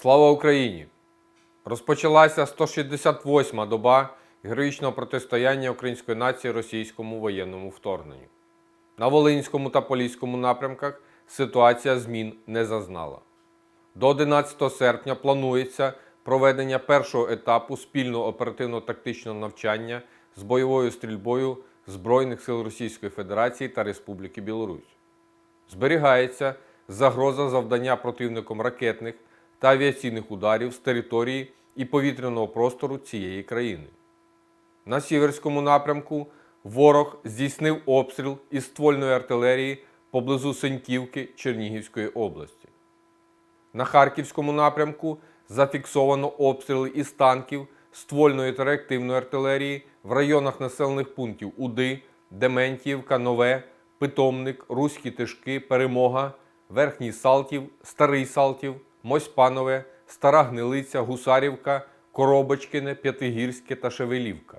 Слава Україні! Розпочалася 168-ма доба героїчного протистояння української нації російському воєнному вторгненню. На Волинському та Поліському напрямках ситуація змін не зазнала. До 11 серпня планується проведення першого етапу спільного оперативно-тактичного навчання з бойовою стрільбою Збройних сил Російської Федерації та Республіки Білорусь. Зберігається загроза завдання противником ракетних та авіаційних ударів з території і повітряного простору цієї країни. На Сіверському напрямку ворог здійснив обстріл із ствольної артилерії поблизу Сеньківки Чернігівської області. На Харківському напрямку зафіксовано обстріли із танків, ствольної та реактивної артилерії в районах населених пунктів Уди, Дементіївка, Нове, Питомник, Руські Тишки, Перемога, Верхній Салтів, Старий Салтів, Мосьпанове, Стара Гнилиця, Гусарівка, Коробочкине, П'ятигірське та Шевелівка.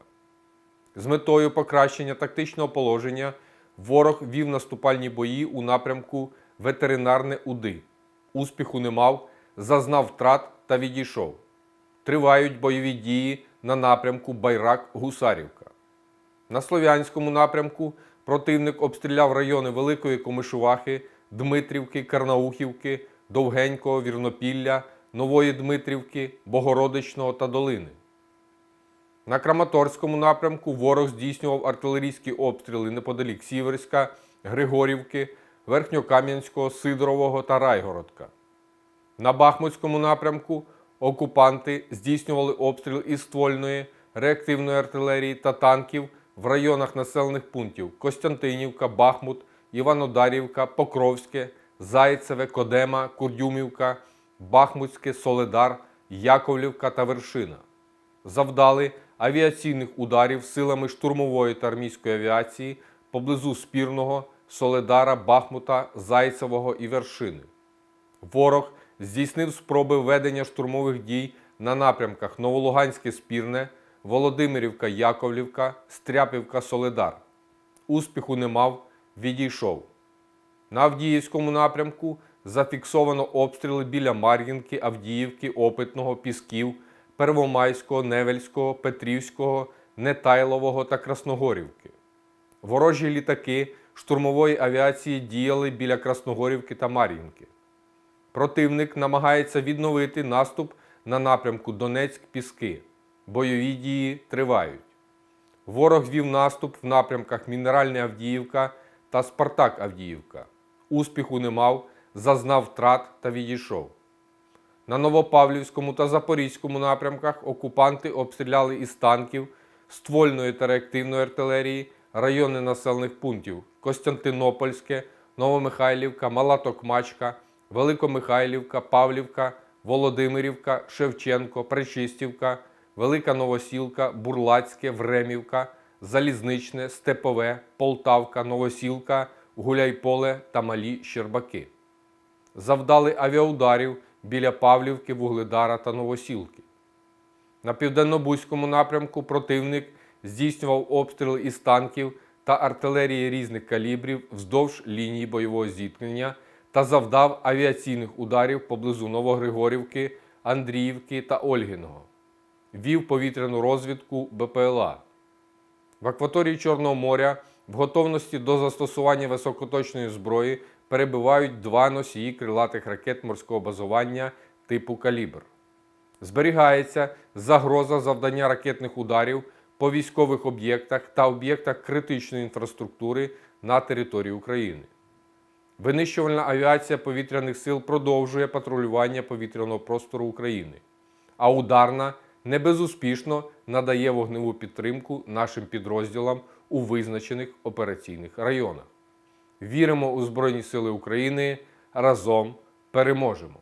З метою покращення тактичного положення ворог вів наступальні бої у напрямку ветеринарне Уди. Успіху не мав, зазнав втрат та відійшов. Тривають бойові дії на напрямку Байрак-Гусарівка. На Слов'янському напрямку противник обстріляв райони Великої Комишувахи, Дмитрівки, Карнаухівки, Довгенького, Вірнопілля, Нової Дмитрівки, Богородичного та Долини. На Краматорському напрямку ворог здійснював артилерійські обстріли неподалік Сіверська, Григорівки, Верхньокам'янського, Сидорового та Райгородка. На Бахмутському напрямку окупанти здійснювали обстріл із ствольної, реактивної артилерії та танків в районах населених пунктів Костянтинівка, Бахмут, Іванодарівка, Покровське, Зайцеве, Кодема, Курдюмівка, Бахмутське, Соледар, Яковлівка та Вершина. Завдали авіаційних ударів силами штурмової та армійської авіації поблизу Спірного, Соледара, Бахмута, Зайцевого і Вершини. Ворог здійснив спроби ведення штурмових дій на напрямках Новолуганське Спірне, Володимирівка Яковлівка, Стряпівка Соледар. Успіху не мав, відійшов. На Авдіївському напрямку зафіксовано обстріли біля Мар'їнки, Авдіївки, Опитного, Пісків, Первомайського, Невельського, Петрівського, Нетайлового та Красногорівки. Ворожі літаки штурмової авіації діяли біля Красногорівки та Мар'їнки. Противник намагається відновити наступ на напрямку Донецьк-Піски. Бойові дії тривають. Ворог вів наступ в напрямках Мінеральна Авдіївка та Спартак Авдіївка. Успіху не мав, зазнав втрат та відійшов. На Новопавлівському та Запорізькому напрямках окупанти обстріляли із танків, ствольної та реактивної артилерії райони населених пунктів Костянтинопольське, Новомихайлівка, Мала Токмачка, Великомихайлівка, Павлівка, Володимирівка, Шевченко, Пречистівка, Велика Новосілка, Бурлацьке, Времівка, Залізничне, Степове, Полтавка, Новосілка, Гуляйполе та Малі Щербаки. Завдали авіаударів біля Павлівки, Вугледара та Новосілки. На південно-бузькому напрямку противник здійснював обстріли із танків та артилерії різних калібрів вздовж лінії бойового зіткнення та завдав авіаційних ударів поблизу Новогригорівки, Андріївки та Ольгіного. Вів повітряну розвідку БПЛА. В акваторії Чорного моря в готовності до застосування високоточної зброї перебувають два носії крилатих ракет морського базування типу Калібр. Зберігається загроза завдання ракетних ударів по військових об'єктах та об'єктах критичної інфраструктури на території України. Винищувальна авіація повітряних сил продовжує патрулювання повітряного простору України, а ударна не безуспішно надає вогневу підтримку нашим підрозділам у визначених операційних районах. Віримо у Збройні Сили України. Разом переможемо!